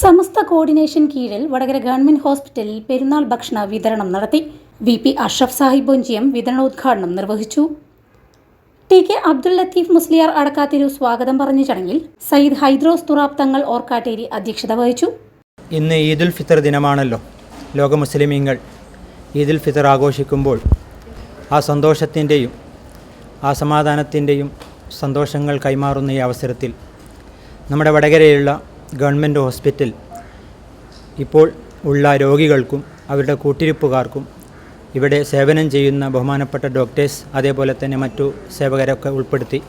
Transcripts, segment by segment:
Samastha coordination കീഴിൽ Vadakara government ഹോസ്പിറ്റലിൽ പെരുന്നാൾ ഭക്ഷണ വിതരണം നടത്തി. വി പി അഷ്റഫ് സാഹിബ് ബൊഞ്ചിയം വിതരണോദ്ഘാടനം നിർവഹിച്ചു. ടി കെ അബ്ദുൽ ലത്തീഫ് മുസ്ലിയാർ അടക്കാത്തിരു സ്വാഗതം പറഞ്ഞ ചടങ്ങിൽ സയ്യിദ് ഹൈദ്രോസ് തുറാബ് തങ്ങൾ ഓർക്കാട്ടേരി അധ്യക്ഷത വഹിച്ചു. ഇന്ന് ഈദുൽ ഫിത്തർ ദിനമാണല്ലോ. ലോക മുസ്ലിമീങ്ങൾ ഈദുൽ ഫിത്തർ ആഘോഷിക്കുമ്പോൾ ആ സന്തോഷത്തിന്റെയും ആ സമാധാനത്തിന്റെയും സന്തോഷങ്ങൾ കൈമാറുന്ന ഈ അവസരത്തിൽ നമ്മുടെ വടകരയിലുള്ള ഗവൺമെന്റ് ഹോസ്പിറ്റൽ ഇപ്പോൾ ഉള്ള രോഗികൾക്കും അവരുടെ കൂട്ടിരിപ്പുകാർക്കും ഇവിടെ സേവനം ചെയ്യുന്ന ബഹുമാനപ്പെട്ട ഡോക്ടേഴ്സ് അതേപോലെ തന്നെ മറ്റു സേവകരൊക്കെ ഉൾപ്പെടുത്തി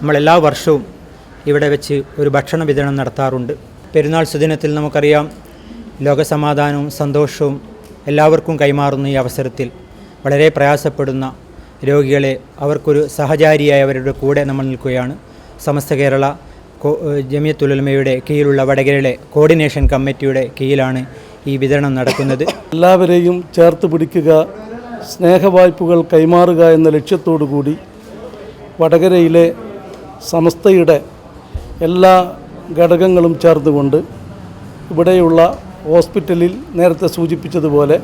നമ്മൾ എല്ലാ വർഷവും ഇവിടെ വെച്ച് ഒരു ഭക്ഷണ വിതരണം നടത്താറുണ്ട്. പെരുന്നാൾ സുദിനത്തിൽ നമുക്കറിയാം ലോകസമാധാനവും സന്തോഷവും എല്ലാവർക്കും കൈമാറുന്ന ഈ അവസരത്തിൽ വളരെ പ്രയാസപ്പെടുന്ന രോഗികളെ അവർക്കൊരു സഹചാരിയായി അവരുടെ കൂടെ നമ്മൾ നിൽക്കുകയാണ്. സമസ്ത കേരള ജമിയത്തുലമയുടെ കീഴിലുള്ള വടകരയിലെ കോർഡിനേഷൻ കമ്മിറ്റിയുടെ കീഴിലാണ് ഈ വിതരണം നടക്കുന്നത്. എല്ലാവരെയും ചേർത്ത് പിടിക്കുക സ്നേഹവായ്പകൾ കൈമാറുക എന്ന ലക്ഷ്യത്തോടു കൂടി വടകരയിലെ സമസ്തയുടെ എല്ലാ ഘടകങ്ങളും ചേർന്നുകൊണ്ട് ഇവിടെയുള്ള ഹോസ്പിറ്റലിൽ നേരത്തെ സൂചിപ്പിച്ചതുപോലെ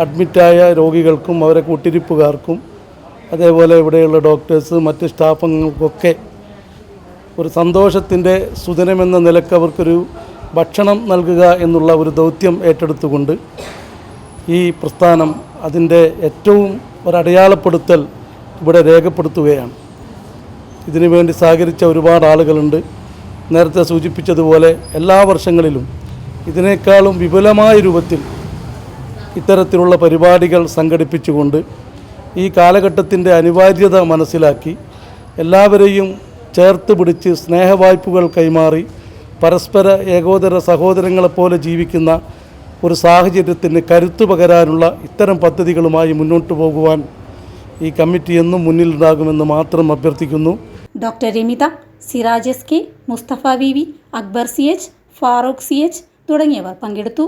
അഡ്മിറ്റായ രോഗികൾക്കും അവരെ കൂട്ടിരിപ്പുകാർക്കും അതേപോലെ ഇവിടെയുള്ള ഡോക്ടേഴ്സ് മറ്റ് സ്റ്റാഫുകൾക്കൊക്കെ ഒരു സന്തോഷത്തിന്റെ സുദിനമെന്ന നിലയ്ക്ക് അവർക്കൊരു ഭക്ഷണം നൽകുക എന്നുള്ള ഒരു ദൗത്യം ഏറ്റെടുത്തുകൊണ്ട് ഈ പ്രസ്ഥാനം അതിന്റെ ഏറ്റവും ഒരടയാളപ്പെടുത്തൽ ഇവിടെ രേഖപ്പെടുത്തുകയാണ്. ഇതിനു വേണ്ടി സഹകരിച്ച ഒരുപാട് ആളുകളുണ്ട്. നേരത്തെ സൂചിപ്പിച്ചതുപോലെ എല്ലാ വർഷങ്ങളിലും ഇതിനേക്കാളും വിപുലമായ രൂപത്തിൽ ഇത്തരത്തിലുള്ള പരിപാടികൾ സംഘടിപ്പിച്ചുകൊണ്ട് ഈ കാലഘട്ടത്തിന്റെ അനിവാര്യത മനസ്സിലാക്കി എല്ലാവരെയും ചേർത്ത് പിടിച്ച് സ്നേഹവായ്പകൾ കൈമാറി പരസ്പര ഏകോദര സഹോദരങ്ങളെപ്പോലെ ജീവിക്കുന്ന ഒരു സാഹചര്യത്തിന് കരുത്തു പകരാനുള്ള ഇത്തരം പദ്ധതികളുമായി മുന്നോട്ട് പോകുവാൻ ഈ കമ്മിറ്റി എന്നും മുന്നിലുണ്ടാകുമെന്ന് മാത്രം അഭ്യർത്ഥിക്കുന്നു. Doctor Ramitha Siraj S K Musthafa V V Akbar C H Farooq C H തുടങ്ങിയവർ പങ്കെടുത്തു.